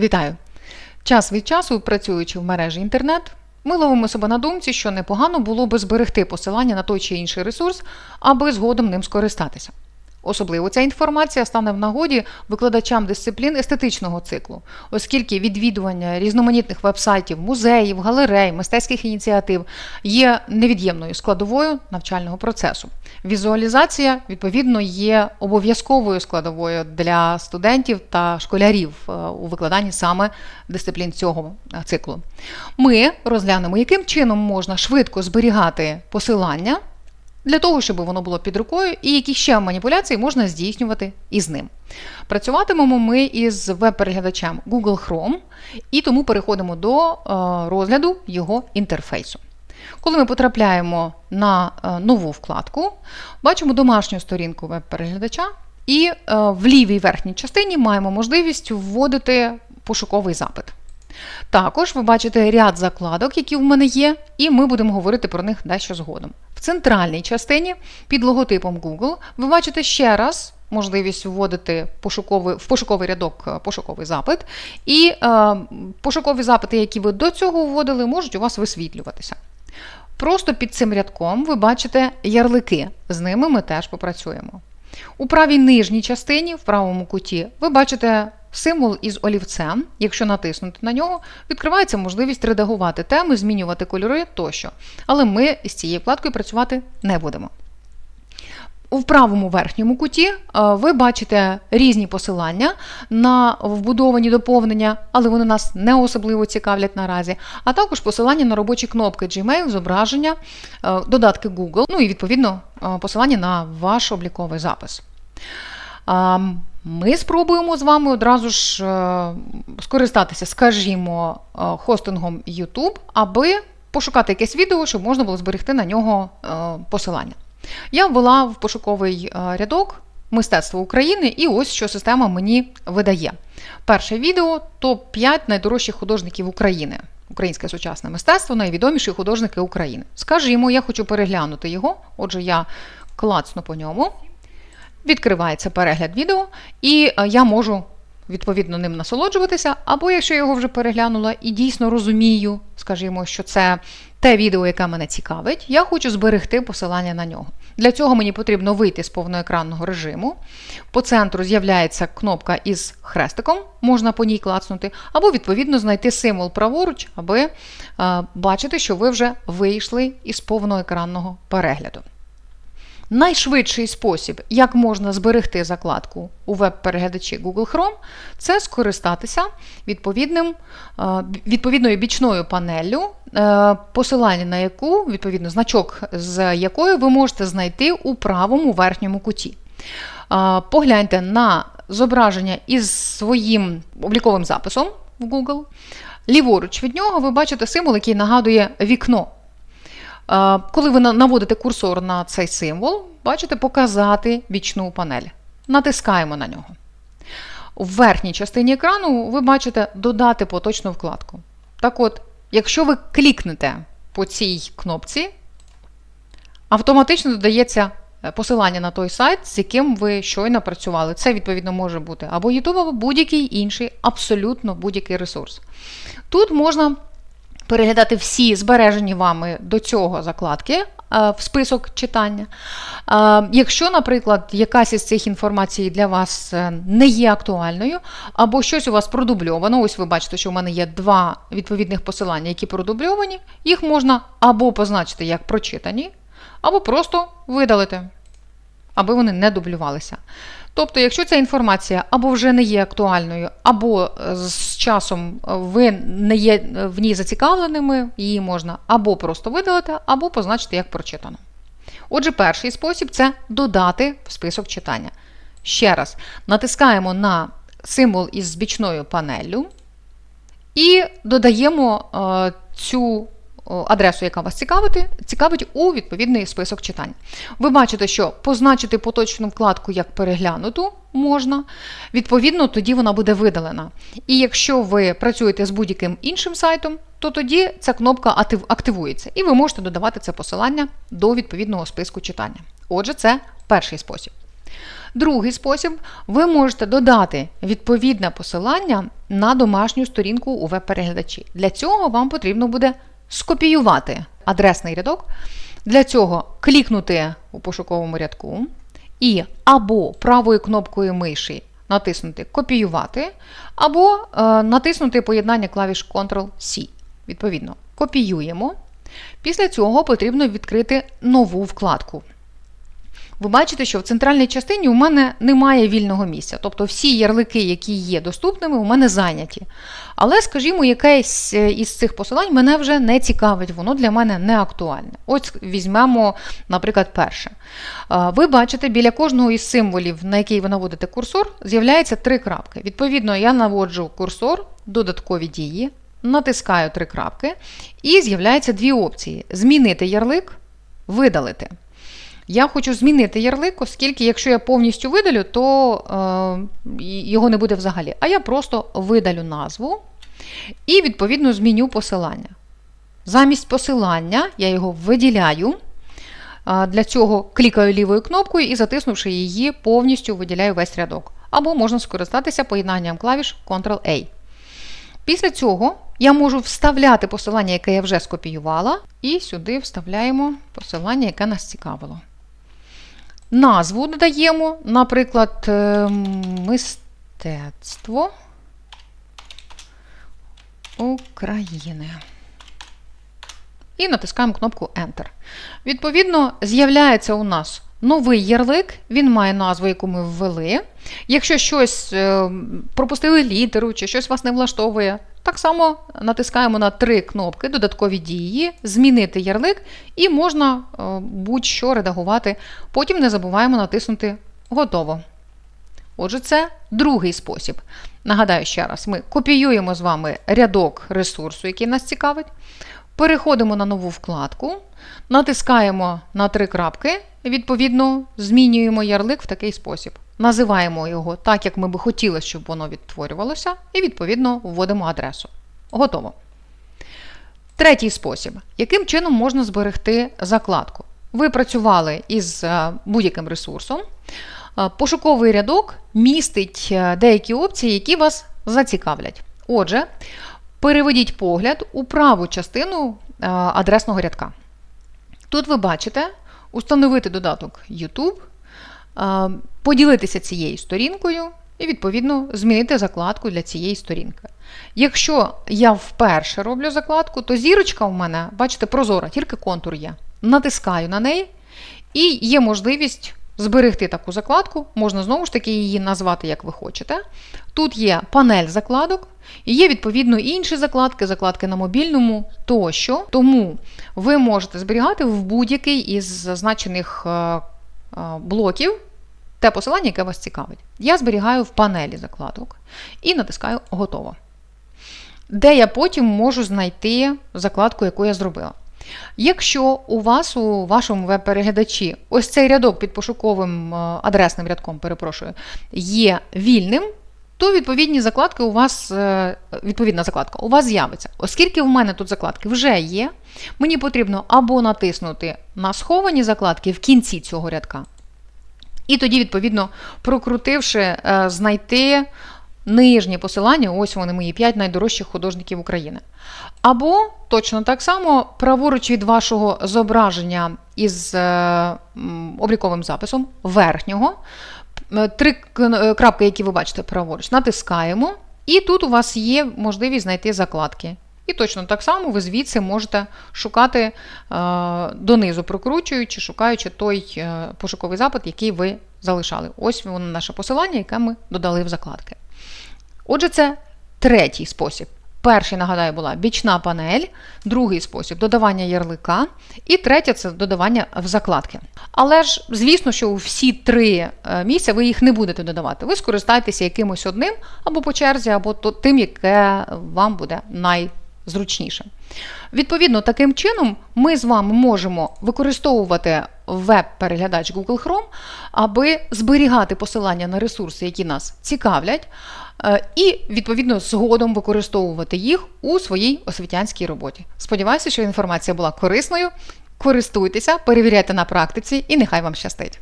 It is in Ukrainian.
Вітаю! Час від часу, працюючи в мережі інтернет, ми ловимо себе на думці, що непогано було би зберегти посилання на той чи інший ресурс, аби згодом ним скористатися. Особливо ця інформація стане в нагоді викладачам дисциплін естетичного циклу, оскільки відвідування різноманітних вебсайтів, музеїв, галерей, мистецьких ініціатив є невід'ємною складовою навчального процесу. Візуалізація, відповідно, є обов'язковою складовою для студентів та школярів е, у викладанні саме дисциплін цього е, циклу. Ми розглянемо, яким чином можна швидко зберігати посилання для того, щоб воно було під рукою, і які ще маніпуляції можна здійснювати із ним. Працюватимемо ми із веб-переглядачем Google Chrome, і тому переходимо до е, розгляду його інтерфейсу. Коли ми потрапляємо на е, нову вкладку, бачимо домашню сторінку веб-переглядача, і е, в лівій верхній частині маємо можливість вводити пошуковий запит. Також ви бачите ряд закладок, які в мене є, і ми будемо говорити про них дещо згодом. В центральній частині під логотипом Google ви бачите ще раз можливість вводити пошуковий, в пошуковий рядок е, пошуковий запит, і е, пошукові запити, які ви до цього вводили, можуть у вас висвітлюватися. Просто під цим рядком ви бачите ярлики, з ними ми теж попрацюємо. У правій нижній частині, в правому куті, ви бачите символ із олівцем. Якщо натиснути на нього, відкривається можливість редагувати теми, змінювати кольори тощо. Але ми з цією вкладкою працювати не будемо. У правому верхньому куті е, ви бачите різні посилання на вбудовані доповнення, але вони нас не особливо цікавлять наразі. А також посилання на робочі кнопки Gmail, зображення, е, додатки Google, ну і відповідно е, посилання на ваш обліковий запис. Ми спробуємо з вами одразу ж скористатися, скажімо, хостингом YouTube, аби пошукати якесь відео, щоб можна було зберегти на нього посилання. Я ввела в пошуковий рядок Мистецтво України, і ось що система мені видає. Перше відео топ-5 найдорожчих художників України. Українське сучасне мистецтво, найвідоміші художники України. Скажімо, я хочу переглянути його, отже, я клацну по ньому. Відкривається перегляд відео, і я можу відповідно ним насолоджуватися, або якщо я його вже переглянула і дійсно розумію, скажімо, що це те відео, яке мене цікавить, я хочу зберегти посилання на нього. Для цього мені потрібно вийти з повноекранного режиму. По центру з'являється кнопка із хрестиком, можна по ній клацнути, або, відповідно, знайти символ праворуч, аби е, бачити, що ви вже вийшли із повноекранного перегляду. Найшвидший спосіб, як можна зберегти закладку у веб-переглядачі Google Chrome, це скористатися відповідним, е, відповідною бічною панеллю, е, посилання на яку, відповідно, значок з якою ви можете знайти у правому верхньому куті. Е, погляньте на зображення із своїм обліковим записом в Google. Ліворуч від нього ви бачите символ, який нагадує вікно. Коли ви наводите курсор на цей символ, бачите показати бічну панель. Натискаємо на нього. В верхній частині екрану ви бачите додати поточну вкладку. Так от, якщо ви клікнете по цій кнопці, автоматично додається е, посилання на той сайт, з яким ви щойно працювали. Це, відповідно, може бути або YouTube, або будь-який інший, абсолютно будь-який ресурс. Тут можна переглядати всі збережені вами до цього закладки е, в список читання. Е, якщо, наприклад, якась із цих інформацій для вас е, не є актуальною, або щось у вас продубльовано, ось ви бачите, що у мене є два відповідних посилання, які продубльовані, їх можна або позначити як прочитані, або просто видалити, аби вони не дублювалися. Тобто, якщо ця інформація або вже не є актуальною, або е, з часом ви не є е, в ній зацікавленими, її можна або просто видалити, або позначити як прочитано. Отже, перший спосіб це додати в список читання. Ще раз, натискаємо на символ із бічною панеллю і додаємо е, цю адресу, яка вас цікавить, цікавить у відповідний список читань. Ви бачите, що позначити поточну вкладку як переглянуту можна, відповідно, тоді вона буде видалена. І якщо ви працюєте з будь-яким іншим сайтом, то тоді ця кнопка активується, і ви можете додавати це посилання до відповідного списку читання. Отже, це перший спосіб. Другий спосіб ви можете додати відповідне посилання на домашню сторінку у веб-переглядачі. Для цього вам потрібно буде скопіювати адресний рядок. Для цього клікнути у пошуковому рядку і або правою кнопкою миші натиснути Копіювати, або е, натиснути поєднання клавіш Ctrl-C. Відповідно, копіюємо. Після цього потрібно відкрити нову вкладку. Ви бачите, що в центральній частині у мене немає вільного місця. Тобто всі ярлики, які є доступними, у мене зайняті. Але, скажімо, якесь е, із цих посилань мене вже не цікавить, воно для мене не актуальне. Ось візьмемо, наприклад, перше. Е, Ви бачите, біля кожного із символів, на який ви наводите курсор, з'являється три крапки. Відповідно, я наводжу курсор, додаткові дії, натискаю три крапки, і з'являються дві опції: змінити ярлик, видалити. Я хочу змінити ярлик, оскільки, якщо я повністю видалю, то е, його не буде взагалі. А я просто видалю назву і, відповідно, зміню посилання. Замість посилання я його виділяю. Е, Для цього клікаю лівою кнопкою і, затиснувши її, повністю виділяю весь рядок. Або можна скористатися поєднанням клавіш Ctrl-A. Після цього я можу вставляти посилання, яке я вже скопіювала, і сюди вставляємо посилання, яке нас цікавило. Назву додаємо, наприклад, е, мистецтво України. І натискаємо кнопку Enter. Відповідно, з'являється у нас новий ярлик, він має назву, яку ми ввели. Якщо щось е, пропустили літеру чи щось вас не влаштовує, так само натискаємо на три кнопки додаткові дії, змінити ярлик, і можна е, будь-що редагувати. Потім не забуваємо натиснути Готово. Отже, це другий спосіб. Нагадаю ще раз: ми копіюємо з вами рядок ресурсу, який нас цікавить. Переходимо на нову вкладку, натискаємо на три крапки, відповідно, змінюємо ярлик в такий спосіб. Називаємо його так, як ми би хотіли, щоб воно відтворювалося, і, відповідно, вводимо адресу. Готово. Третій спосіб. Яким чином можна зберегти закладку? Ви працювали із е, будь-яким ресурсом. Е, Пошуковий рядок містить е, деякі опції, які вас зацікавлять. Отже, переведіть погляд у праву частину адресного рядка. Тут ви бачите установити додаток YouTube, поділитися цією сторінкою і, відповідно, змінити закладку для цієї сторінки. Якщо я вперше роблю закладку, то зірочка у мене, бачите, прозора, тільки контур є. Натискаю на неї, і є можливість зберегти таку закладку, можна знову ж таки її назвати, як ви хочете. Тут є панель закладок, і є, відповідно, інші закладки, закладки на мобільному тощо. Тому ви можете зберігати в будь-який із зазначених блоків те посилання, яке вас цікавить. Я зберігаю в панелі закладок і натискаю Готово. Де я потім можу знайти закладку, яку я зробила. Якщо у вас у вашому веб-переглядачі ось цей рядок під пошуковим адресним рядком, перепрошую, є вільним, то відповідні закладки у вас, е, відповідна закладка у вас з'явиться. Оскільки в мене тут закладки вже є, мені потрібно або натиснути на сховані закладки в кінці цього рядка, і тоді, відповідно, прокрутивши, е, знайти нижнє посилання, ось вони мої 5 найдорожчих художників України. Або точно так само, праворуч від вашого зображення із е, обліковим записом верхнього, е, три крапки, які ви бачите праворуч, натискаємо, і тут у вас є можливість знайти закладки. І точно так само ви звідси можете шукати е, донизу, прокручуючи, шукаючи той е, пошуковий запит, який ви залишали. Ось воно наше посилання, яке ми додали в закладки. Отже, це третій спосіб. Перший, нагадаю, була бічна панель, другий спосіб додавання ярлика, і третє це додавання в закладки. Але ж, звісно, що у всі три е, місця ви їх не будете додавати. Ви скористаєтеся якимось одним або по черзі, або тим, яке вам буде най зручніше. Відповідно, таким чином ми з вами можемо використовувати веб-переглядач Google Chrome, аби зберігати посилання на ресурси, які нас цікавлять, е, і, відповідно, згодом використовувати їх у своїй освітянській роботі. Сподіваюся, що інформація була корисною. Користуйтеся, перевіряйте на практиці, і нехай вам щастить!